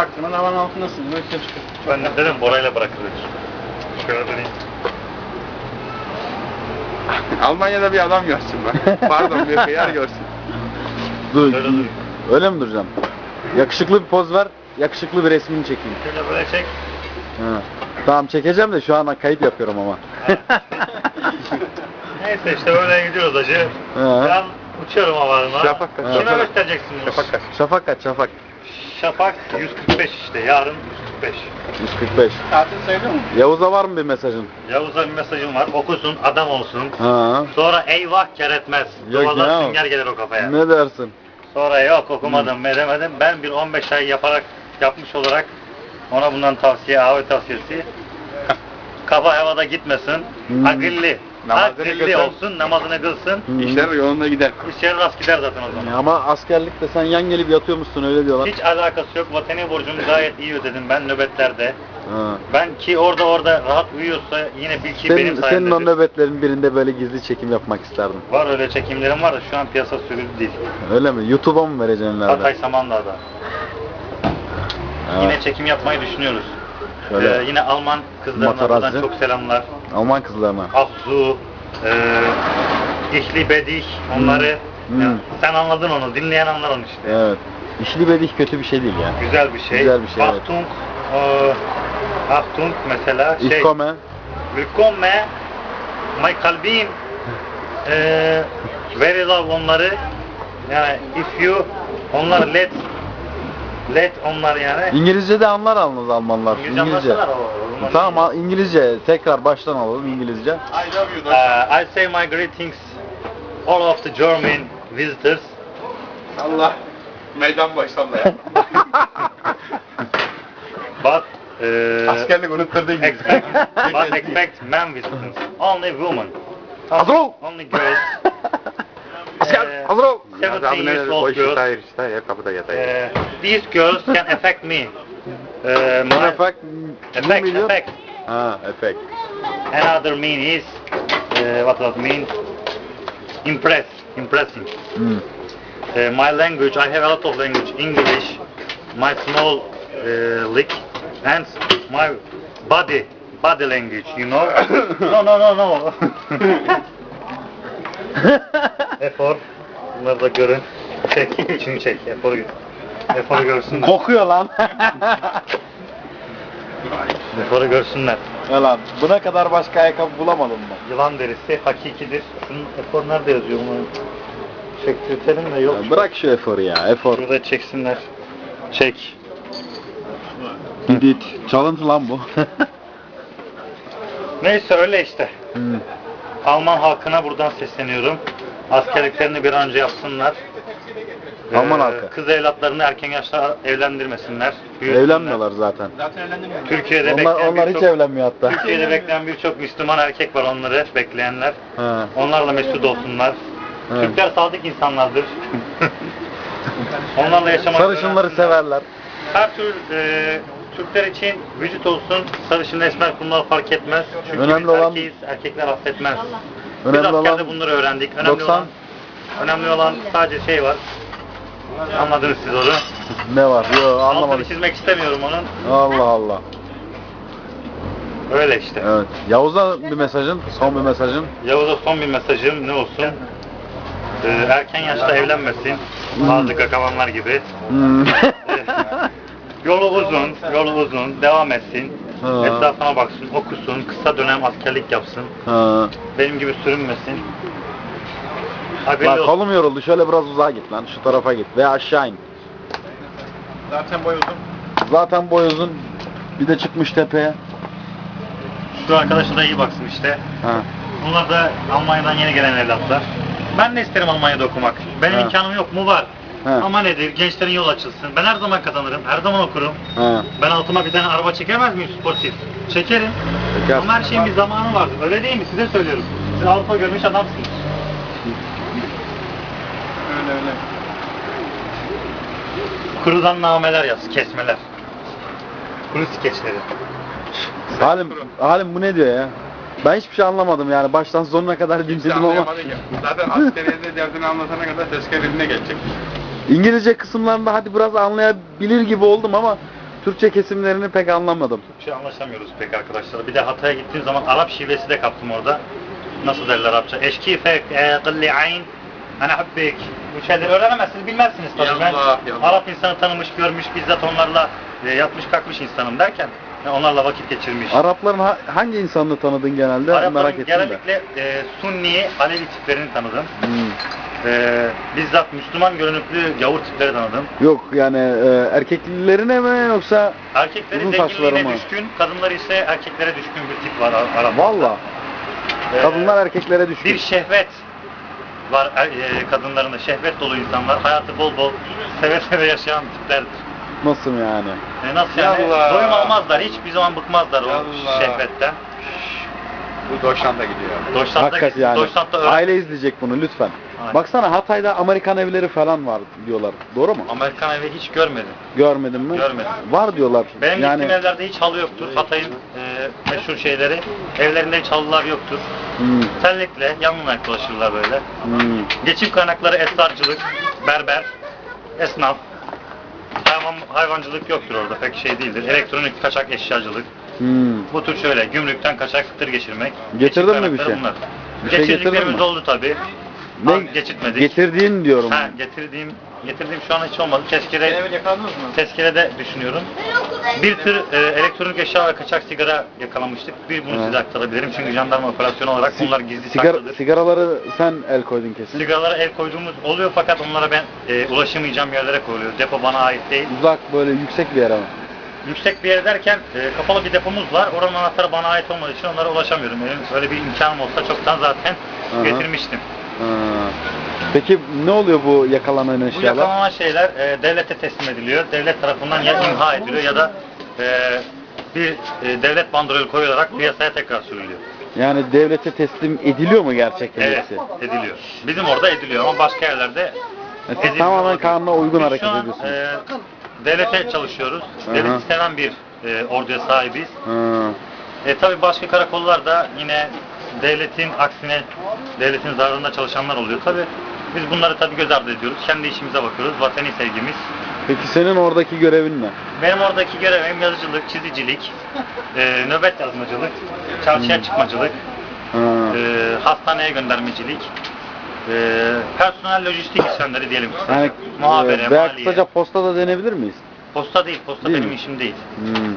Aklına havan altındasın. Böyle çıkıyor. Ben de dedim Bora'yla bırakılır. Şöyle döneyim. Almanya'da bir adam görsün bak. Pardon bir hıyar görsün. Dur. Şöyle dur. Öyle mi duracağım? Yakışıklı bir poz ver. Yakışıklı bir resmini çekeyim. Şöyle böyle çek. Ha. Tamam çekeceğim de şu an kayıt yapıyorum ama. Neyse işte böyle gidiyoruz hacı. Ha. Ben uçuyorum havalarına. Şafak kaç? Kime Şafak. göstereceksin bunu? Şafak kaç? Şafak kaç şafak? Şafak 145 işte. Yarın 145. 145. Tatil sayılıyor mu? Yavuz'a var mı bir mesajın? Yavuz'a bir mesajım var. Okusun, adam olsun. Ha. Sonra eyvah kar etmez. Yok ya. sünger gelir o kafaya. Ne dersin? Sonra yok okumadım, edemedim. Ben bir 15 ay yaparak, yapmış olarak ona bundan tavsiye, abi tavsiyesi. Kafa havada gitmesin. Hmm. Akıllı. Namazını Akıllı kılsın. olsun, namazını kılsın. Hı. İşler yolunda gider. İşleri rast gider zaten o zaman. Ama askerlikte sen yan gelip yatıyormuşsun öyle diyorlar. Hiç alakası yok. Vatani borcumu gayet iyi ödedim ben nöbetlerde. Ha. Ben ki orada orada rahat uyuyorsa yine bil ki benim Senin, senin o nöbetlerin birinde böyle gizli çekim yapmak isterdim. Var öyle çekimlerim var da şu an piyasa sürüldü değil. Öyle mi? YouTube'a mı vereceksin ileride? Hatay Samandağ'da. Ha. Yine çekim yapmayı düşünüyoruz. Şöyle. Ee, yine Alman kızlarına buradan çok selamlar. Alman kızlarına. Aksu, e, İhli Bedih onları. Hmm. Ya, sen anladın onu, dinleyen anlar onu işte. Evet. İşli bedih kötü bir şey değil ya. Güzel bir şey. Güzel bir şey, evet. Achtung, e, Achtung mesela şey. Ich komme. Willkommen, my kalbim. E, very love onları. Yani if you, onlar let, let onlar yani. İngilizce de anlar alınız Almanlar. İngilizce anlatsalar o. Roman Tamam İngilizce tekrar baştan alalım İngilizce. I love you. Uh, I say my greetings all of the German visitors. Allah. Meydan başlandı ya. But uh, Askerlik unutturdu gibi. expect, but expect men visitors. Only women. Hazır ol. Only girls. Asker Ee, hazır ol. 17 years old girls. Hayır işte hep kapıda yatayım. Uh, these girls can affect me. Uh, Non my, effect. effect, effect. Ha, effect. Another mean is uh, what does it mean? Impress, impressing. Hmm. Uh, my language, I have a lot of language. English, my small uh, lick, and my body, body language. You know? no, no, no, no. Efor, bunları da görün. Çek, içini çek. Efor'u, Efor'u görsünler. Kokuyor lan. Efor'u görsünler. Yalan. Buna kadar başka ayakkabı bulamadım ben. Yılan derisi hakikidir. Şunun Efor nerede yazıyor bunu? Çektirtelim de yok. Ya bırak şu eforu ya. Efor. Şurada çeksinler. Çek. Gidit. Çalıntı lan bu. Neyse öyle işte. Hmm. Alman halkına buradan sesleniyorum. Askerliklerini bir an önce yapsınlar. Ee, halkı. Kız evlatlarını erken yaşta evlendirmesinler. büyütsünler. Evlenmiyorlar zaten. Zaten evlendirmiyor. Türkiye'de Onlar, bekleyen onlar hiç birçok evlenmiyor hatta. Türkiye'de bekleyen birçok Müslüman erkek var onları bekleyenler. Ha. Onlarla mesut olsunlar. Evet. Türkler sadık insanlardır. Onlarla yaşamak Sarışınları öğrensinler. severler. Her tür e, Türkler için vücut olsun, sarışın esmer kumlar fark etmez. Çünkü Önemli biz olan- erkeğiz, erkekler affetmez. Önemli biz askerde olan- bunları öğrendik. Önemli 90. olan önemli olan sadece şey var. Anladınız siz onu. Ne var? Yo Altını anlamadık. çizmek istemiyorum onun. Allah Allah. Öyle işte. Evet. Yavuz'a bir mesajın, son bir mesajın. Yavuz'a son bir mesajım ne olsun? Ee, erken yaşta evlenmesin. Bazı kakavanlar gibi. Hmm. Yolu uzun, yolu uzun, devam etsin. Ha. Etrafına baksın, okusun, kısa dönem askerlik yapsın. ha. Benim gibi sürünmesin. Haberli Lan olsun. kolum yoruldu. Şöyle biraz uzağa git lan. Şu tarafa git. Veya aşağı in. Zaten boy uzun. Zaten boy uzun. Bir de çıkmış tepeye. Şu arkadaşa da iyi baksın işte. Ha. Bunlar da Almanya'dan yeni gelen evlatlar. Ben de isterim Almanya'da okumak. Benim Ha. imkanım yok mu? Var. Ha. Ama nedir? Gençlerin yol açılsın. Ben her zaman kazanırım. Her zaman okurum. Ha. Ben altıma bir tane araba çekemez miyim sportif? Çekerim. Çeker. Ama her şeyin bir zamanı vardır. Öyle değil mi? Size söylüyorum. Siz Avrupa görmüş adamsınız. Öyle öyle. Kurudan nameler yaz, kesmeler. Kuru skeçleri. Halim, Halim bu ne diyor ya? Ben hiçbir şey anlamadım yani. Baştan sonuna kadar dinledim ama. anlayamadın ya. Zaten askeriyede derdini anlatana kadar tezkere eline geçecek. İngilizce kısımlarında hadi biraz anlayabilir gibi oldum ama Türkçe kesimlerini pek anlamadım. Türkçe anlaşamıyoruz pek arkadaşlar. Bir de Hatay'a gittiğim zaman Arap şivesi de kaptım orada. Nasıl derler Arapça? Eşkifek, e, kılli ayn, ana hubbek. Bu şeyleri öğrenemezsiniz, bilmezsiniz tabii. Ben. Arap insanı tanımış, görmüş, bizzat onlarla e, yatmış kalkmış insanım derken e, onlarla vakit geçirmiş. Arapların ha- hangi insanını tanıdın genelde? Arapların Merak ettim de. genellikle e, Sunni, Alevi tiplerini tanıdım. Hmm. E, bizzat Müslüman görünüklü gavur tipleri tanıdım. Yok yani e, erkeklerine mi yoksa Erkekleri Uzun saçları zenginliğine mı? düşkün, kadınlar ise erkeklere düşkün bir tip var Ar- valla E, kadınlar erkeklere düşkün. bir şehvet var er- e, kadınlarında şehvet dolu insanlar hayatı bol bol seve seve yaşayan tiplerdir. Nasıl yani? E, nasıl yani? Yallah. Doyum almazlar, hiçbir zaman bıkmazlar o Yallah. şehvetten. Bu Doşan'da gidiyor. Deutschland'da, Hakikaten yani. Deutschland'da öğren- Aile izleyecek bunu lütfen. Aynen. Baksana Hatay'da Amerikan evleri falan var diyorlar. Doğru mu? Amerikan evi hiç görmedim. Görmedin mi? Görmedim. Var diyorlar. Benim yani gittiğim evlerde hiç halı yoktur. Hatay'ın e, meşhur şeyleri. Evlerinde hiç halılar yoktur. Hmm, Terlikle, yalın ayak dolaşırlar böyle. hmm. Geçim kaynakları esnafçılık, berber, esnaf. Hayvan, hayvancılık yoktur orada pek şey değildir. Elektronik kaçak eşyacılık. Hmm. Bu tür şöyle gümrükten kaçak tır geçirmek. Getirdin mi bir şey? Bunlar. Bir şey getirdin mi? oldu tabi. Ne Ne? Geçirtmedik. Getirdiğin diyorum. Ha, getirdiğim, getirdiğim şu an hiç olmadı. Tezkere, yakaladınız mı? tezkerede düşünüyorum. Bir tür e, elektronik eşya ve kaçak sigara yakalamıştık. Bir bunu Ha. size aktarabilirim çünkü jandarma operasyonu olarak bunlar gizli Sigara, saklıdır. sigaraları sen el koydun kesin. Sigaralara el koyduğumuz oluyor fakat onlara ben e, ulaşamayacağım yerlere koyuluyor. Depo bana ait değil. Uzak böyle yüksek bir yere mi? Yüksek bir yer derken e, kapalı bir depomuz var. Oranın anahtarı bana ait olmadığı için onlara ulaşamıyorum. Benim öyle bir imkanım olsa çoktan zaten Aha. getirmiştim. Ha. Peki ne oluyor bu yakalanan Bu eşyalar? yakalanan şeyler e, devlete teslim ediliyor. Devlet tarafından ya imha ediliyor ya da e, bir e, devlet bandrolü koyularak piyasaya tekrar sürülüyor. Yani devlete teslim ediliyor mu gerçekten Evet, hepsi? ediliyor. Bizim orada ediliyor ama başka yerlerde Yani siz edilmiyor tamamen kanuna uygun Biz hareket şu an, ediyorsunuz. e, devlete çalışıyoruz. Aha. Devleti seven bir e, orduya sahibiz. Ha. E tabi başka karakollarda yine devletin aksine devletin zararında çalışanlar oluyor. Tabi biz bunları tabi göz ardı ediyoruz. Kendi işimize bakıyoruz. Vatani sevgimiz. Peki senin oradaki görevin ne? Benim oradaki görevim yazıcılık, çizicilik, e, nöbet yazmacılık, çarşıya çıkmacılık, Ha. e, hastaneye göndermecilik, e, personel lojistik işlemleri diyelim. kısaca. Yani Muhabere, e, veya maliye. kısaca posta da denebilir miyiz? Posta değil, posta Değil benim mi? işim değil. Hmm.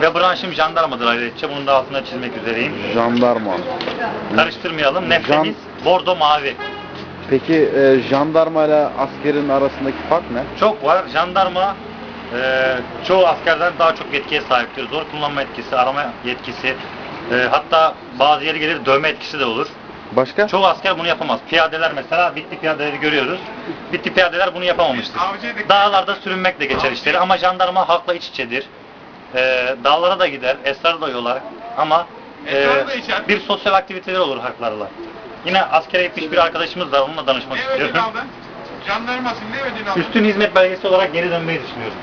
Ve branşım jandarmadır ayrıca. Bunun da altına çizmek üzereyim. Jandarma. Karıştırmayalım. Nefremiz bordo mavi. Peki e, jandarma ile askerin arasındaki fark ne? Çok var. Jandarma e, çoğu askerden daha çok yetkiye sahiptir. Zor kullanma etkisi, arama yetkisi, e, hatta bazı yeri gelir dövme etkisi de olur. Başka? Çoğu asker bunu yapamaz. Piyadeler mesela, bitti piyadeleri görüyoruz. Bitti piyadeler bunu yapamamıştır. Dağlarda sürünmekle geçer işleri ama jandarma halkla iç içedir. E, dağlara da gider, esrar da yolar ama e, Esrar da içer. bir sosyal aktiviteler olur halklarla. Yine askere gitmiş bir arkadaşımız var, onunla danışmak Ne istiyorum. aldın? Jandarmasın ne ödün aldın? Üstün hizmet belgesi olarak geri dönmeyi düşünüyorum.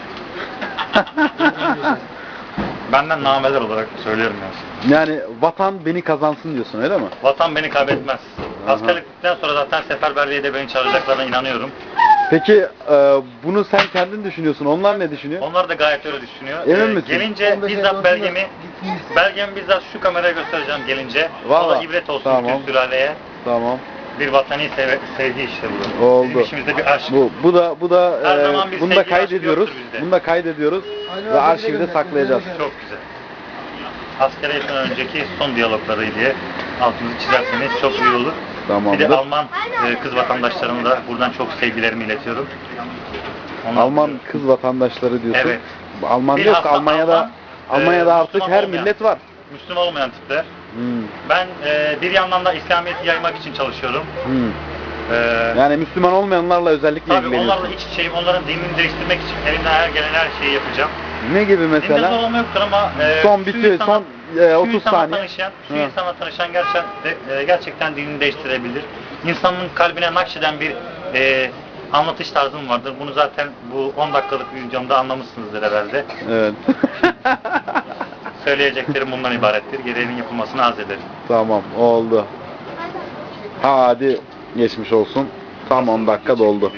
Benden nameler olarak söylüyorum yani. Yani vatan beni kazansın diyorsun öyle mi? Vatan beni kaybetmez. Askerlikten sonra zaten seferberliğe de beni çağıracaklarına inanıyorum. Peki e, bunu sen kendin düşünüyorsun. Onlar ne düşünüyor? Onlar da gayet öyle düşünüyor. Emin Ee, misin? Gelince bizzat belgemi, belgemi bizzat şu kameraya göstereceğim gelince. O da ibret olsun Tamam. bütün sülaleye. Tamam. Bir vatani sev- sevgi işte bu. Oldu. Bizim işimizde bir aşk. Bu bu da bu da Her e, zaman bir bunu da sevgi kaydediyoruz. aşkı yoktur bizde. Bunu da kaydediyoruz ve arşivde saklayacağız. Çok güzel. Askere yakın önceki son diyalogları diye altınızı çizerseniz çok iyi olur. Bir Tamamdır. de Alman e, kız vatandaşlarıma da buradan çok sevgilerimi iletiyorum. Onlar- Alman kız vatandaşları diyorsun. Evet. Alman Bilhassa yok Almanya'da Alman, Almanya'da e, artık Müslüman her olmayan. millet var. Müslüman olmayan tipler. Hmm, Ben e, bir yandan da İslamiyet'i yaymak için çalışıyorum. hmm. E, Yani Müslüman olmayanlarla özellikle tabii onlarla iç içeyim, onların dinini değiştirmek için elimden her gelen her şeyi yapacağım. Ne gibi Dinde zor mesela? olma yoktur ama e, Son bitiyor, insana- son, e, şu 30 insana saniye. Tanışan, şu Hı. insana tanışan gerçekten, e, gerçekten dinini değiştirebilir. İnsanın kalbine nakşeden bir e, anlatış tarzım vardır. Bunu zaten bu 10 dakikalık videomda anlamışsınızdır herhalde. Evet. Söyleyeceklerim bundan ibarettir. Gereğinin yapılmasını arz ederim. tamam oldu. Hadi geçmiş olsun. Tam 10 dakika doldu.